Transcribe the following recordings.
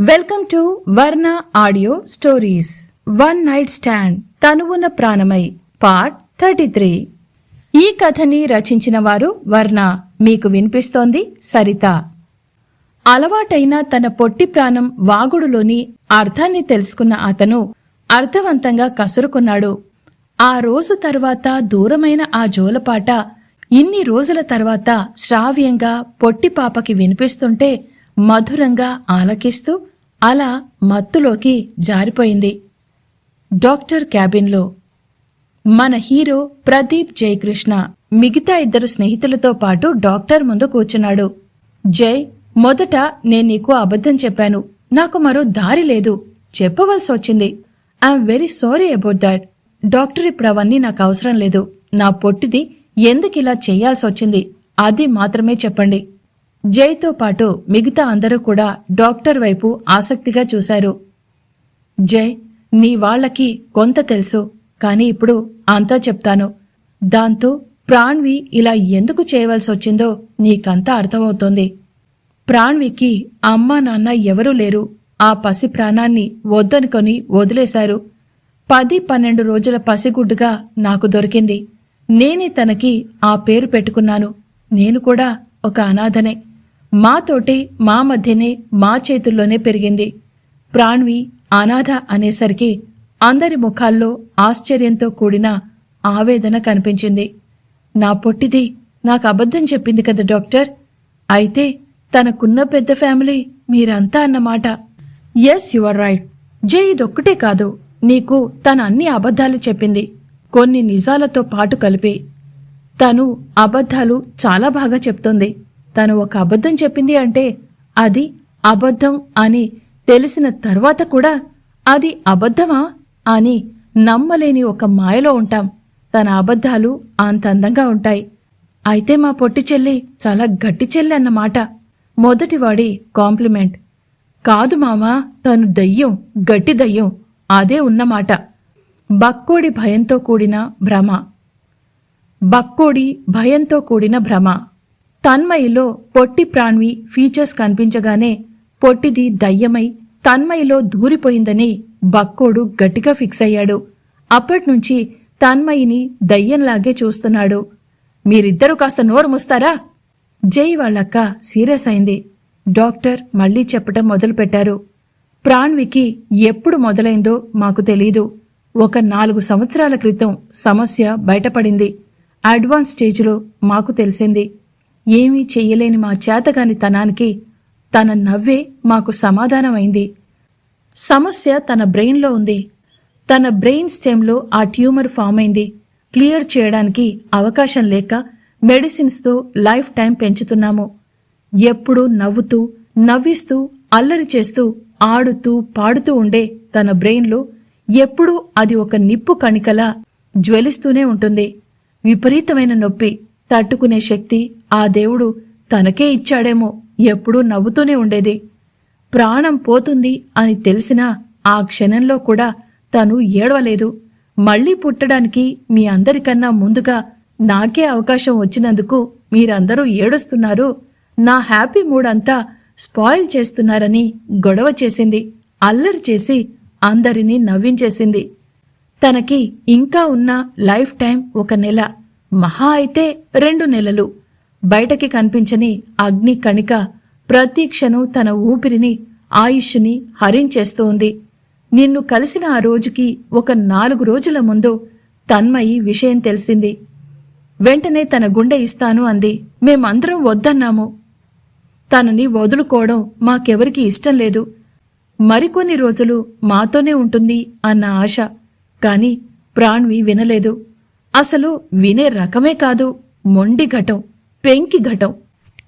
Welcome to Varna audio stories one night stand తనువున ప్రాణమై part thirty three ఈ కథని రచించిన వారు వర్ణ. మీకు వినిపిస్తోంది సరిత. అలవాటైన తన పొట్టి ప్రాణం వాగుడులోని అర్థాన్ని తెలుసుకున్న అతను అర్థవంతంగా కసురుకున్నాడు. ఆ రోజు తర్వాత దూరమైన ఆ జోలపాట ఇన్ని రోజుల తర్వాత శ్రావ్యంగా పొట్టి పాపకి వినిపిస్తుంటే మధురంగా ఆలకిస్తూ అలా మత్తులోకి జారిపోయింది. డాక్టర్ క్యాబిన్లో మన హీరో ప్రదీప్ జయకృష్ణ మిగతా ఇద్దరు స్నేహితులతో పాటు డాక్టర్ ముందు కూర్చున్నాడు. జై మొదట నేను నీకు అబద్ధం చెప్పాను. నాకు మరో దారి లేదు. చెప్పవలసి వచ్చింది. I'm very sorry about that. Doctor ఇప్పుడు అవన్నీ నాకు అవసరం లేదు. నా పొట్టిది ఎందుకు ఇలా చేయాల్సి వచ్చింది? అది మాత్రమే చెప్పండి. జైతో పాటు మిగతా అందరూ కూడా డాక్టర్ వైపు ఆసక్తిగా చూశారు. జై నీ వాళ్ళకి కొంత తెలుసు కాని ఇప్పుడు అంతా చెప్తాను. దాంతో ప్రాణ్వి ఇలా ఎందుకు చేయవలసి వచ్చిందో నీకంతా అర్థమవుతోంది. ప్రాణ్వికి అమ్మా నాన్న ఎవరూ లేరు. ఆ పసి ప్రాణాన్ని వద్దనుకొని వదిలేశారు. పది పన్నెండు రోజుల పసిగుడ్డుగా నాకు దొరికింది. నేనే తనకి ఆ పేరు పెట్టుకున్నాను. నేను కూడా ఒక అనాథనే. మాతోటే మా మధ్యనే మా చేతుల్లోనే పెరిగింది. ప్రాణ్వి అనాథ అనేసరికి అందరి ముఖాల్లో ఆశ్చర్యంతో కూడిన ఆవేదన కనిపించింది. నా పొట్టిది నాకు అబద్ధం చెప్పింది కదా డాక్టర్? అయితే తనకున్న పెద్ద ఫ్యామిలీ మీరంతా అన్నమాట. Yes your right. జే ఇదొక్కటే కాదు. నీకు తన అన్ని అబద్ధాలు చెప్పింది. కొన్ని నిజాలతో పాటు కలిపి. తను అబద్ధాలు చాలా బాగా చెప్తుంది. తను ఒక అబద్ధం చెప్పింది అంటే అది అబద్ధం అని తెలిసిన తర్వాత కూడా అది అబద్ధమా అని నమ్మలేని ఒక మాయలో ఉంటాం. తన అబద్ధాలు అంత అందంగా ఉంటాయి. అయితే మా పొట్టి చెల్లి చాలా గట్టి చెల్లి అన్నమాట. మొదటివాడి కాంప్లిమెంట్. కాదు మామా తను దయ్యం గట్టి దయ్యం. అదే ఉన్నమాట. బక్కోడి భయంతో కూడిన భ్రమ. బక్కోడి భయంతో కూడిన భ్రమ. తన్మయిలో పొట్టి ప్రాణ్వి ఫీచర్స్ కనిపించగానే పొట్టిది దయ్యమై తన్మయిలో దూరిపోయిందని బక్కోడు గట్టిగా ఫిక్స్ అయ్యాడు. అప్పట్నుంచి తన్మయిని దయ్యంలాగే చూస్తున్నాడు. మీరిద్దరూ కాస్త నోరు ముస్తారా? జై వాళ్ళక్క సీరియస్ అయింది. డాక్టర్ మళ్ళీ చెప్పటం మొదలుపెట్టారు. ప్రాణ్వికి ఎప్పుడు మొదలైందో మాకు తెలీదు. ఒక నాలుగు సంవత్సరాల క్రితం సమస్య బయటపడింది. అడ్వాన్స్ స్టేజ్లో మాకు తెలిసింది. ఏమీ చెయ్యలేని మా చేతగాని తనానికి తన నవ్వే మాకు సమాధానమైంది. సమస్య తన బ్రెయిన్లో ఉంది. తన బ్రెయిన్ స్టెమ్లో ఆ ట్యూమర్ ఫామ్ అయింది. క్లియర్ చేయడానికి అవకాశం లేక మెడిసిన్స్తో లైఫ్ టైం పెంచుతున్నాము. ఎప్పుడూ నవ్వుతూ నవ్విస్తూ అల్లరి చేస్తూ ఆడుతూ పాడుతూ ఉండే తన బ్రెయిన్లో ఎప్పుడూ అది ఒక నిప్పు కణికలా జ్వలిస్తూనే ఉంటుంది. విపరీతమైన నొప్పి. తట్టుకునే శక్తి ఆ దేవుడు తనకే ఇచ్చాడేమో ఎప్పుడూ నవ్వుతూనే ఉండేది. ప్రాణం పోతుంది అని తెలిసినా ఆ క్షణంలో కూడా తను ఏడవలేదు. మళ్ళీ పుట్టడానికి మీ అందరికన్నా ముందుగా నాకే అవకాశం వచ్చినందుకు మీరందరూ ఏడుస్తున్నారు. నా హ్యాపీ మూడ్ అంతా స్పాయిల్ చేస్తున్నారని గొడవ చేసింది అల్లరి చేసి అందరినీ నవ్వించేసింది. తనకి ఇంకా ఉన్న లైఫ్ టైం ఒక నెల. మహా అయితే రెండు నెలలు. బయటకి కనిపించని అగ్ని కణిక ప్రతి క్షణం తన ఊపిరిని ఆయుష్ని హరించేస్తోంది. నిన్ను కలిసిన ఆ రోజుకి ఒక నాలుగు రోజుల ముందు తన్మయి విషయం తెలిసింది. వెంటనే తన గుండె ఇస్తాను అంది. మేమందరం వద్దన్నాము. తనని వదులుకోవడం మాకెవరికి ఇష్టం లేదు. మరికొన్ని రోజులు మాతోనే ఉంటుంది అన్న ఆశ. కాని ప్రాణ్వి వినలేదు. అసలు వినే రకమే కాదు. మొండి ఘటం పెంకి ఘటం.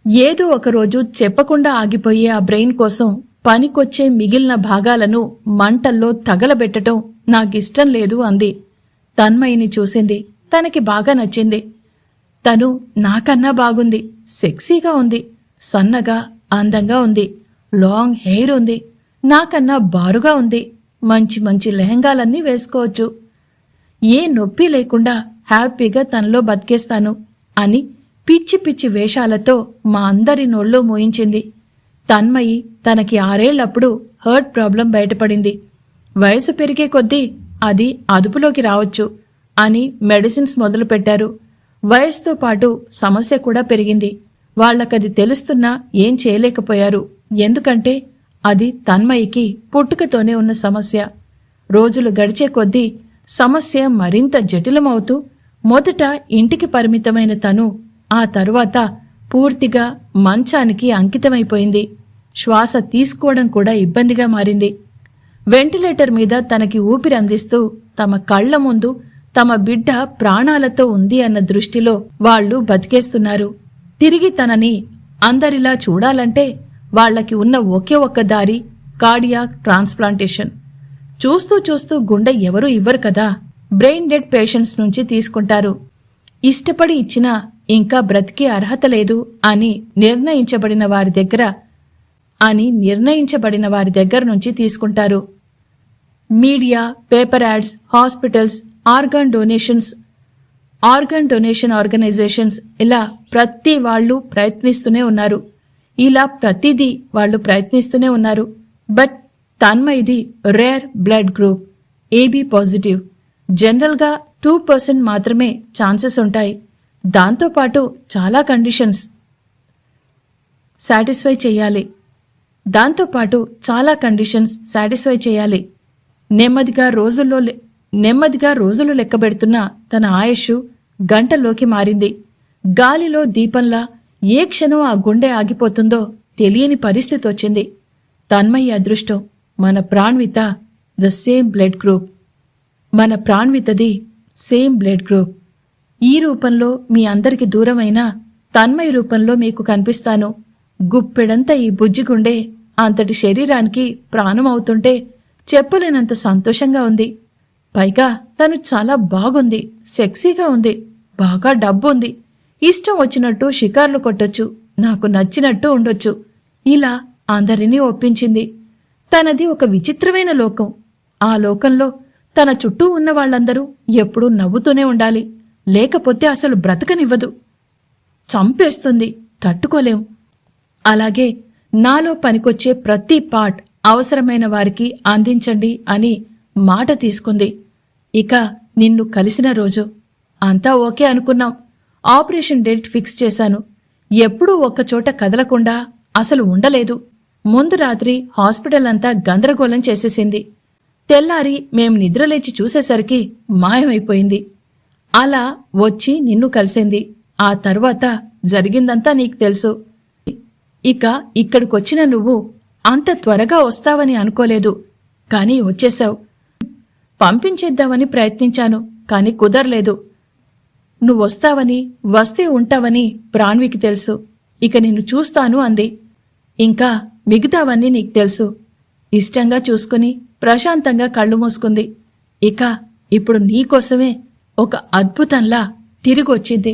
ఏదో ఒకరోజు చెప్పకుండా ఆగిపోయే ఆ బ్రెయిన్ కోసం పనికొచ్చే మిగిలిన భాగాలను మంటల్లో తగలబెట్టటం నాకిష్టం లేదు అంది. తన్మయిని చూసింది. తనకి బాగా నచ్చింది. తను నాకన్నా బాగుంది. సెక్సీగా ఉంది. సన్నగా అందంగా ఉంది. లాంగ్ హెయిర్ ఉంది. నాకన్నా బారుగా ఉంది. మంచి మంచి లెహంగాలన్నీ వేసుకోవచ్చు. ఏ నొప్పి లేకుండా హ్యాపీగా తనలో బతికేస్తాను అని పిచ్చి పిచ్చి వేషాలతో మా అందరి నోళ్ళో మోయించింది. తన్మయి తనకి ఆరేళ్ళప్పుడు హర్ట్ ప్రాబ్లం బయటపడింది. వయసు పెరిగే కొద్దీ అది అదుపులోకి రావచ్చు అని మెడిసిన్స్ మొదలుపెట్టారు. వయసుతో పాటు సమస్య కూడా పెరిగింది. వాళ్ళకది తెలుస్తున్నా ఏం చేయలేకపోయారు. ఎందుకంటే అది తన్మయికి పుట్టుకతోనే ఉన్న సమస్య. రోజులు గడిచే కొద్దీ సమస్య మరింత జటిలమవుతూ మొదట ఇంటికి పరిమితమైన తను ఆ తరువాత పూర్తిగా మంచానికి అంకితమైపోయింది. శ్వాస తీసుకోవడం కూడా ఇబ్బందిగా మారింది. వెంటిలేటర్ మీద తనకి ఊపిరి అందిస్తూ తమ కళ్ళ ముందు తమ బిడ్డ ప్రాణాలతో ఉంది అన్న దృష్టిలో వాళ్ళు బతికేస్తున్నారు. తిరిగి తనని అందరిలా చూడాలంటే వాళ్ళకి ఉన్న ఒకే ఒక్క దారి కార్డియాక్ ట్రాన్స్ప్లాంటేషన్. చూస్తూ చూస్తూ గుండె ఎవరూ ఇవ్వరు కదా. బ్రెయిన్ డెడ్ పేషెంట్స్ నుంచి తీసుకుంటారు. ఇష్టపడి ఇచ్చినా ఇంకా బ్రతికే అర్హత లేదు అని నిర్ణయించబడిన వారి దగ్గర అని నిర్ణయించబడిన వారి దగ్గర నుంచి తీసుకుంటారు. Media paper ads hospitals organ donations organ donation organisations ఇలా ప్రతి వాళ్ళు ప్రయత్నిస్తూనే ఉన్నారు. ఇలా ప్రతిదీ వాళ్ళు ప్రయత్నిస్తూనే ఉన్నారు. But తన్మయిది rare blood group AB positive జనరల్గా టూ పర్సెంట్ మాత్రమే ఛాన్సెస్ ఉంటాయి. దాంతోపాటు చాలా కండిషన్స్ సాటిస్ఫై చేయాలి. దాంతోపాటు చాలా కండిషన్స్ సాటిస్ఫై చేయాలి. నెమ్మదిగా రోజుల్లో నెమ్మదిగా రోజులు లెక్కబెడుతున్న తన ఆయుష్ గంటలోకి మారింది. గాలిలో దీపంలా ఏ క్షణం ఆ గుండె ఆగిపోతుందో తెలియని పరిస్థితి వచ్చింది తన్మయ్య అదృష్టం. మన Pranvitha the same blood group. మన ప్రాణ్వితది సేమ్ బ్లడ్ గ్రూప్. ఈ రూపంలో మీ అందరికి దూరమైన తన్మయ రూపంలో మీకు కనిపిస్తాను. గుప్పెడంత ఈ బుజ్జిగుండే అంతటి శరీరానికి ప్రాణం అవుతుంటే చెప్పలేనంత సంతోషంగా ఉంది. పైగా తను చాలా బాగుంది సెక్సీగా ఉంది బాగా డబ్బు ఉంది. ఇష్టం వచ్చినట్టు షికార్లు కొట్టొచ్చు నాకు నచ్చినట్టు ఉండొచ్చు. ఇలా అందరినీ ఒప్పించింది. తనది ఒక విచిత్రమైన లోకం. ఆ లోకంలో తన చుట్టూ ఉన్న వాళ్ళందరూ ఎప్పుడూ నవ్వుతూనే ఉండాలి. లేకపోతే అసలు బ్రతకనివ్వదు. చంపేస్తుంది తట్టుకోలేం. అలాగే నాలో పనికొచ్చే ప్రతి పార్ట్ అవసరమైన వారికి అందించండి అని మాట తీసుకుంది. ఇక నిన్ను కలిసిన రోజు. అంతా ఓకే అనుకున్నాం. ఆపరేషన్ డేట్ ఫిక్స్ చేశాను. ఎప్పుడూ ఒక్కచోట కదలకుండా అసలు ఉండలేదు. ముందు రాత్రి హాస్పిటల్ అంతా గందరగోళం చేసేసింది. తెల్లారి మేం నిద్రలేచి చూసేసరికి మాయమైపోయింది. అలా వచ్చి నిన్ను కలిసింది. ఆ తర్వాత జరిగిందంతా నీకు తెలుసు. ఇక ఇక్కడికొచ్చిన నువ్వు అంత త్వరగా వస్తావని అనుకోలేదు. కానీ వచ్చేశావు. పంపించేద్దామని ప్రయత్నించాను కాని కుదరలేదు. నువ్వొస్తావని వస్తే ఉంటావని ప్రాణ్వికి తెలుసు. ఇక నిన్ను చూస్తాను అంది. ఇంకా మిగతావన్నీ నీకు తెలుసు. ఇష్టంగా చూసుకుని ప్రశాంతంగా కళ్ళు మూసుకుంది. ఇక ఇప్పుడు నీకోసమే ఒక అద్భుతంలా తిరిగొచ్చింది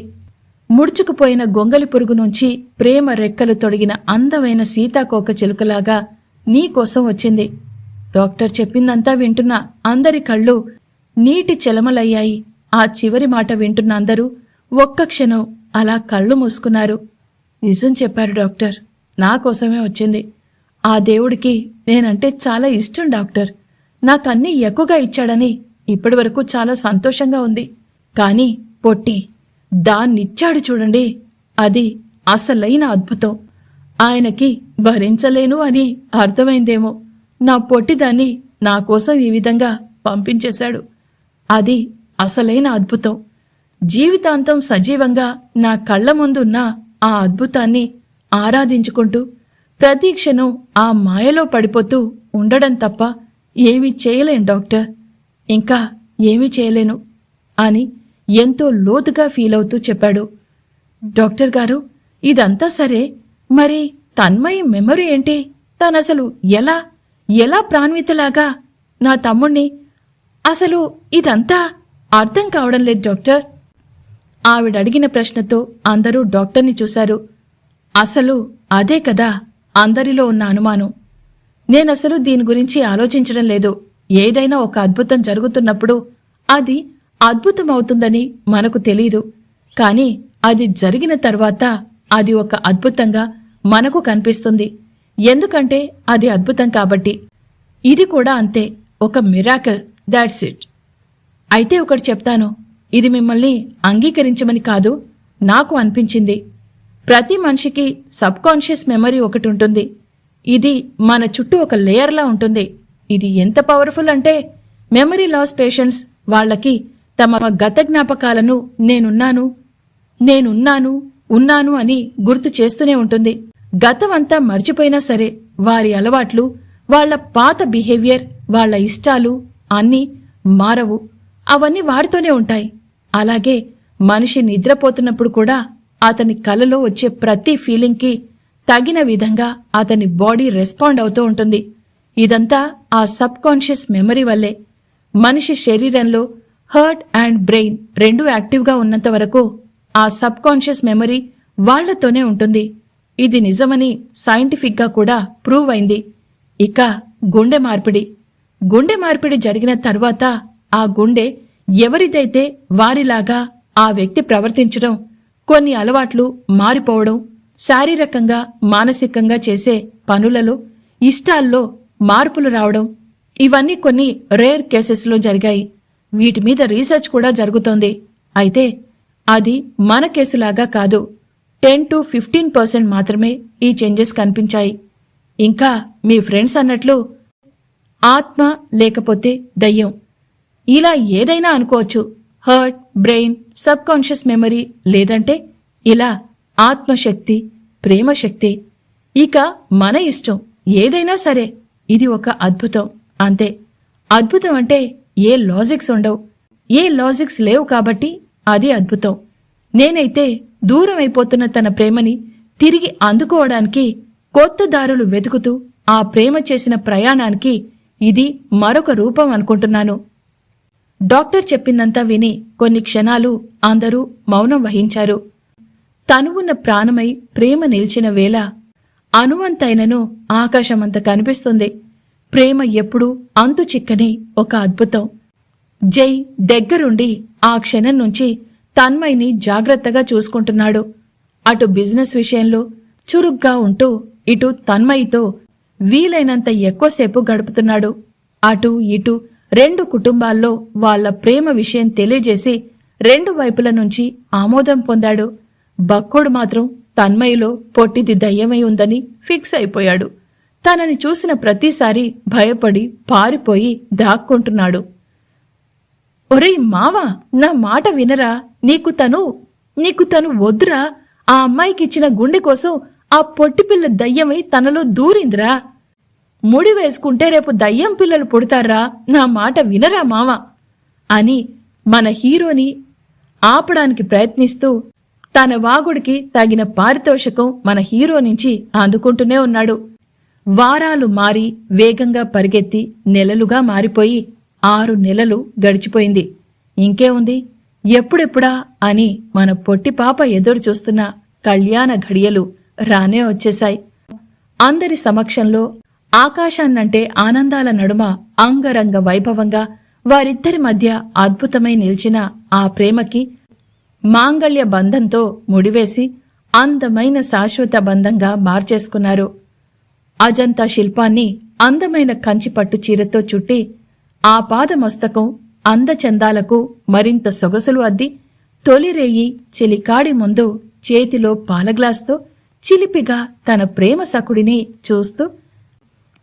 ముడుచుకుపోయిన గొంగలి పురుగు నుంచి ప్రేమ రెక్కలు తొడిగిన అందమైన సీతాకోక చిలుకలాగా నీకోసం వచ్చింది. డాక్టర్ చెప్పిందంతా వింటున్న అందరి కళ్ళు నీటి చెలమలయ్యాయి. ఆ చివరి మాట వింటున్న అందరూ ఒక్క క్షణం అలా కళ్ళు మూసుకున్నారు. నిజం చెప్పారు డాక్టర్ నా కోసమే వచ్చింది. ఆ దేవుడికి నేనంటే చాలా ఇష్టం డాక్టర్. నాకన్నీ ఎక్కువగా ఇచ్చాడని ఇప్పటివరకు చాలా సంతోషంగా ఉంది. కానీ పొట్టి దాన్నిచ్చాడు చూడండి. అది అసలైన అద్భుతం. ఆయనకి భరించలేను అని అర్థమైందేమో. నా పొట్టిదాన్ని నా కోసం ఈ విధంగా పంపించేశాడు. అది అసలైన అద్భుతం. జీవితాంతం సజీవంగా నా కళ్ళ ముందున్న ఆ అద్భుతాన్ని ఆరాధించుకుంటూ ప్రతీక్షను ఆ మాయలో పడిపోతూ ఉండడం తప్ప ఏమీ చేయలేను డాక్టర్. ఇంకా ఏమీ చేయలేను అని ఎంతో లోతుగా ఫీల్ అవుతూ చెప్పాడు. డాక్టర్ గారు ఇదంతా సరే మరి తన్మయి మెమరీ ఏంటి తనసలు ఎలా ఎలా ప్రాణ్వితలాగా నా తమ్ముణ్ణి? అసలు ఇదంతా అర్థం కావడం లేదు డాక్టర్. ఆవిడ అడిగిన ప్రశ్నతో అందరూ డాక్టర్ని చూశారు. అసలు అదే కదా అందరిలో ఉన్న అనుమానం. నేనసలు దీని గురించి ఆలోచించడం లేదు. ఏదైనా ఒక అద్భుతం జరుగుతున్నప్పుడు అది అద్భుతమవుతుందని మనకు తెలీదు. కానీ అది జరిగిన తర్వాత అది ఒక అద్భుతంగా మనకు కనిపిస్తుంది. ఎందుకంటే అది అద్భుతం కాబట్టి. ఇది కూడా అంతే. ఒక మిరాకల్. దాట్స్ ఇట్ అయితే ఒకటి చెప్తాను. ఇది మిమ్మల్ని అంగీకరించమని కాదు నాకు అనిపించింది. ప్రతి మనిషికి సబ్ కాన్షియస్ మెమరీ ఒకటి ఉంటుంది. ఇది మన చుట్టూ ఒక లేయర్లా ఉంటుంది. ఇది ఎంత పవర్ఫుల్ అంటే మెమరీ లాస్ పేషెంట్స్ వాళ్ళకి తమ గత జ్ఞాపకాలను నేనున్నాను నేనున్నాను ఉన్నాను అని గుర్తు చేస్తూనే ఉంటుంది. గతమంతా మర్చిపోయినా సరే వారి అలవాట్లు వాళ్ళ పాత బిహేవియర్ వాళ్ళ ఇష్టాలు అన్నీ మారవు. అవన్నీ వారితోనే ఉంటాయి. అలాగే మనిషి నిద్రపోతున్నప్పుడు కూడా అతని కలలో వచ్చే ప్రతి ఫీలింగ్కి తగిన విధంగా అతని బాడీ రెస్పాండ్ అవుతూ ఉంటుంది. ఇదంతా ఆ సబ్ కాన్షియస్ మెమరీ వల్లే. మనిషి శరీరంలో హర్ట్ అండ్ బ్రెయిన్ రెండూ యాక్టివ్గా ఉన్నంత వరకు ఆ సబ్ కాన్షియస్ మెమరీ వాళ్ళతోనే ఉంటుంది. ఇది నిజమని సైంటిఫిక్గా కూడా ప్రూవ్ అయింది. ఇక గుండె మార్పిడి. గుండె మార్పిడి జరిగిన తర్వాత ఆ గుండె ఎవరిదైతే వారిలాగా ఆ వ్యక్తి ప్రవర్తించడం కొన్ని అలవాట్లు మారిపోవడం శారీరకంగా మానసికంగా చేసే పనులలో ఇష్టాల్లో మార్పులు రావడం ఇవన్నీ కొన్ని రేర్ కేసెస్లో జరిగాయి. వీటి మీద రీసెర్చ్ కూడా జరుగుతోంది. అయితే అది మన కేసులాగా కాదు. టెన్ టు ఫిఫ్టీన్ పర్సెంట్ మాత్రమే ఈ చేంజెస్ కనిపించాయి. ఇంకా మీ ఫ్రెండ్స్ అన్నట్లు ఆత్మ లేకపోతే దయ్యం. ఇలా ఏదైనా అనుకోవచ్చు. Hurt brain subconscious memory లేదంటే ఇలా ఆత్మశక్తి ప్రేమశక్తి ఇక మన ఇష్టం ఏదైనా సరే ఇది ఒక అద్భుతం. అంతే. అద్భుతం అంటే ఏ లాజిక్స్ ఉండవు. ఏ లాజిక్స్ లేవు కాబట్టి అది అద్భుతం. నేనైతే దూరం అయిపోతున్న తన ప్రేమని తిరిగి అందుకోవడానికి కొత్త దారులు వెతుకుతూ ఆ ప్రేమ చేసిన ప్రయాణానికి ఇది మరొక రూపం అనుకుంటున్నాను. డాక్టర్ చెప్పిందంతా విని కొన్ని క్షణాలు అందరూ మౌనం వహించారు. తనువున్న ప్రాణమై ప్రేమ నిలిచిన వేళ అనువంతైనను ఆకాశమంత కనిపిస్తుంది. ప్రేమ ఎప్పుడూ అంతు చిక్కని ఒక అద్భుతం. జై దగ్గరుండి ఆ క్షణం నుంచి తన్మయ్ని జాగ్రత్తగా చూసుకుంటున్నాడు. అటు బిజినెస్ విషయంలో చురుగ్గా ఉంటూ ఇటు తన్మయ్తో వీలైనంత ఎక్కువసేపు గడుపుతున్నాడు. అటు ఇటు రెండు కుటుంబాల్లో వాళ్ళ ప్రేమ విషయం తెలియజేసి రెండు వైపుల నుంచి ఆమోదం పొందాడు. బక్కోడు మాత్రం తన్మయిలో పొట్టిది దయ్యమై ఉందని ఫిక్స్ అయిపోయాడు. తనని చూసిన ప్రతిసారి భయపడి పారిపోయి దాక్కుంటున్నాడు. ఒరేయ్ మావా నా మాట వినరా? నీకు తను నీకు తను వద్దురా? ఆ అమ్మాయికిచ్చిన గుండె కోసం ఆ పొట్టిపిల్ల దయ్యమై తనలో దూరిందిరా? ముడి వేసుకుంటే రేపు దయ్యం పిల్లలు పుడతారా? నా మాట వినరా మామ అని మన హీరోని ఆపడానికి ప్రయత్నిస్తూ తన వాగుడికి తగిన పారితోషికం మన హీరో నుంచి అందుకుంటూనే ఉన్నాడు. వారాలు మారి వేగంగా పరిగెత్తి నెలలుగా మారిపోయి ఆరు నెలలు గడిచిపోయింది. ఇంకే ఉంది? ఎప్పుడెప్పుడా అని మన పొట్టి పాప ఎదురు చూస్తున్న కళ్యాణ ఘడియలు రానే వచ్చేశాయి. అందరి సమక్షంలో ఆకాశాన్నంటే ఆనందాల నడుమ అంగరంగ వైభవంగా వారిద్దరి మధ్య అద్భుతమై నిలిచిన ఆ ప్రేమకి మాంగళ్య బంధంతో ముడివేసి అందమైన శాశ్వత బంధంగా మార్చేసుకున్నారు. అజంతా శిల్పాన్ని అందమైన కంచిపట్టు చీరతో చుట్టి ఆ పాదమస్తకం అందచందాలకు మరింత సొగసులు అద్ది తొలిరేయి చెలికాడి ముందు చేతిలో పాలగ్లాస్తో చిలిపిగా తన ప్రేమ సకుడిని చూస్తూ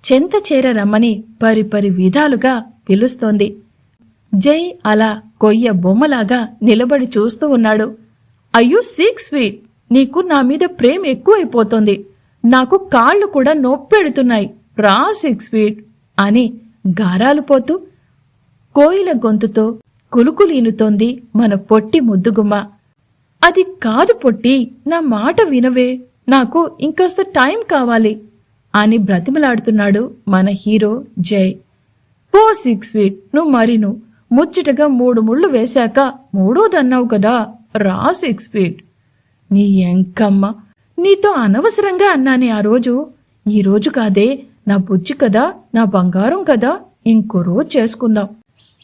చెంత చేర రమ్మని పరిపరి విధాలుగా పిలుస్తోంది. జై అలా కొయ్య బొమ్మలాగా నిలబడి చూస్తూ ఉన్నాడు. అయ్యో సిక్స్ ఫీట్ నీకు నా మీద ప్రేమ ఎక్కువైపోతోంది. నాకు కాళ్ళు కూడా నొప్పెడుతున్నాయి. రా సిక్స్ ఫీట్ అని గారాలు పోతూ కోయిల గొంతుతో కులుకులీనుతోంది మన పొట్టి ముద్దుగుమ్మ. అది కాదు పొట్టి నా మాట వినవే. నాకు ఇంకాస్త టైం కావాలి. అని బ్రతిమలాడుతున్నాడు మన హీరో జై. ఓ సిక్స్ ఫీట్ నువ్వు మరిను. ముచ్చటగా మూడు ముళ్ళు వేశాక మూడోదన్నావు కదా. రా సిక్స్ ఫీట్. నీ ఎంకమ్మ. నీతో అనవసరంగా అన్నానే ఆ రోజు. ఈ రోజు కాదే నా బుజ్జి కదా నా బంగారం కదా. ఇంకో రోజు చేసుకుందాం.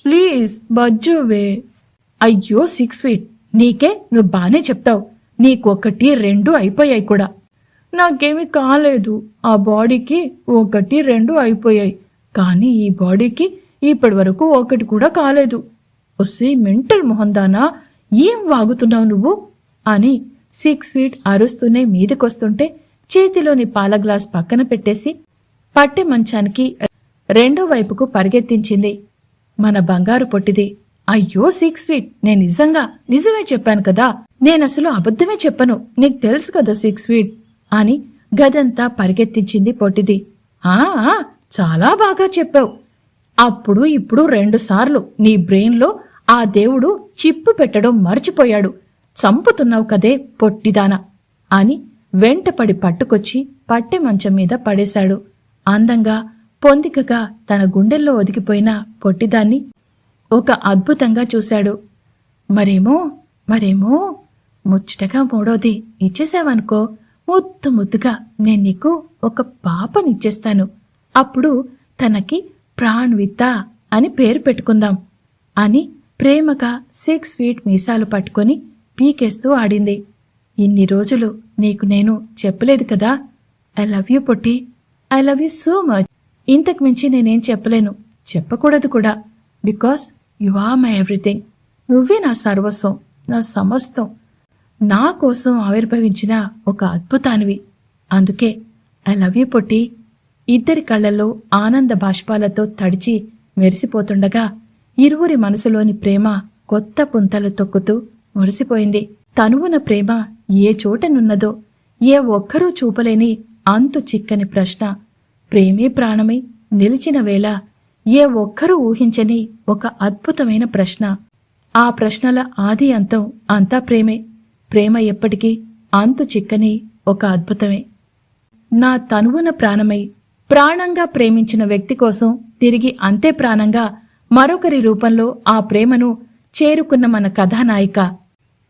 ప్లీజ్ బజ్జువే అయ్యో సిక్స్ ఫీట్. నీకే నువ్వు బానే చెప్తావు. నీకొకటి రెండు అయిపోయాయి కూడా. నాకేమీ కాలేదు. ఆ బాడీకి ఒకటి రెండు అయిపోయాయి. కానీ ఈ బాడీకి ఇప్పటి వరకు ఒకటి కూడా కాలేదు. వస్తే మెంటల్ మొహందానా? ఏం వాగుతున్నావు నువ్వు? అని సిక్స్ ఫీట్ అరుస్తూనే మీదకొస్తుంటే చేతిలోని పాల గ్లాస్ పక్కన పెట్టేసి పట్టె మంచానికి రెండో వైపుకు పరిగెత్తించింది. మన బంగారు పొట్టిది. అయ్యో సిక్స్ ఫీట్! నేను నిజంగా నిజమే చెప్పాను కదా? నేనసలు అబద్ధమే చెప్పను. నీకు తెలుసు కదా సిక్స్ ఫీట్? అని గదంతా పరిగెత్తించింది పొట్టిది. ఆ చాలా బాగా చెప్పావు. అప్పుడు ఇప్పుడు రెండుసార్లు నీ బ్రెయిన్లో ఆ దేవుడు చిప్పు పెట్టడం మర్చిపోయాడు. చంపుతున్నావు కదే పొట్టిదాన అని వెంటపడి పట్టుకొచ్చి పట్టె మంచం మీద పడేశాడు. అందంగా పొందికగా తన గుండెల్లో ఒదిగిపోయిన పొట్టిదాన్ని ఒక అద్భుతంగా చూశాడు. మరేమో మరేమో ముచ్చటగా మూడోది ఇచ్చేసావనుకో. ముద్దు ముద్దుగా నేను నీకు ఒక పాపనిచ్చేస్తాను. అప్పుడు తనకి ప్రాణ్విత అని పేరు పెట్టుకుందాం అని ప్రేమగా సిక్స్ ఫీట్ మీసాలు పట్టుకొని పీకేస్తూ ఆడింది. ఇన్ని రోజులు నీకు నేను చెప్పలేదు కదా? I love you Potti. I love you so much ఇంతకు మించి నేనేం చెప్పలేను. చెప్పకూడదు కూడా. Because you are my everything నువ్వే నా సర్వస్వం నా సమస్తం. నా కోసం ఆవిర్భవించిన ఒక అద్భుతానివి. అందుకే ఐ లవ్ యూ పొట్టి. ఇద్దరి కళ్ళల్లో ఆనంద బాష్పాలతో తడిచి మెరిసిపోతుండగా ఇరువురి మనసులోని ప్రేమ కొత్త పుంతలు తొక్కుతూ మురిసిపోయింది. తనువున ప్రేమ ఏ చోటనున్నదో ఏ ఒక్కరూ చూపలేని అంతు చిక్కని ప్రశ్న. ప్రేమే ప్రాణమై నిలిచిన వేళ ఏ ఒక్కరూ ఊహించని ఒక అద్భుతమైన ప్రశ్న. ఆ ప్రశ్నల ఆది అంతం అంతా ప్రేమే. ప్రేమ ఎప్పటికీ అంతు చిక్కని ఒక అద్భుతమే. నా తనువున ప్రాణమై ప్రాణంగా ప్రేమించిన వ్యక్తి కోసం తిరిగి అంతే ప్రాణంగా మరొకరి రూపంలో ఆ ప్రేమను చేరుకున్న మన కథానాయిక.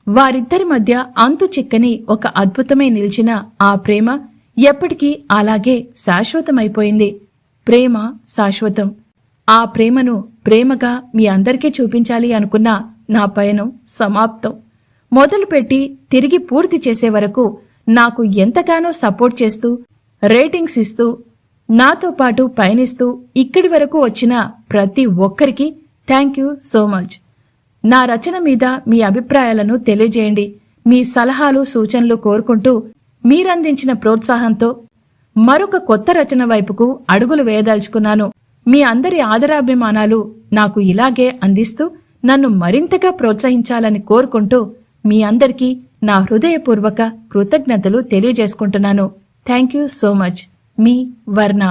వారిద్దరి మధ్య అంతు చిక్కని ఒక అద్భుతమే నిలిచిన ఆ ప్రేమ ఎప్పటికీ అలాగే శాశ్వతమైపోయింది. ప్రేమ శాశ్వతం. ఆ ప్రేమను ప్రేమగా మీ అందరికీ చూపించాలి అనుకున్న నా పయనం సమాప్తం. మొదలుపెట్టి తిరిగి పూర్తి చేసే వరకు నాకు ఎంతగానో సపోర్ట్ చేస్తూ రేటింగ్స్ ఇస్తూ నాతో పాటు పయనిస్తూ ఇక్కడి వరకు వచ్చిన ప్రతి ఒక్కరికి థ్యాంక్ యూ సో మచ్. నా రచన మీద మీ అభిప్రాయాలను తెలియజేయండి. మీ సలహాలు సూచనలు కోరుకుంటూ మీరందించిన ప్రోత్సాహంతో మరొక కొత్త రచన వైపుకు అడుగులు వేయదలుచుకున్నాను. మీ అందరి ఆదరాభిమానాలు నాకు ఇలాగే అందిస్తూ నన్ను మరింతగా ప్రోత్సహించాలని కోరుకుంటూ మీ అందరికీ నా హృదయపూర్వక కృతజ్ఞతలు తెలియజేసుకుంటున్నాను. థ్యాంక్ యూ సో మచ్ మీ వర్ణ.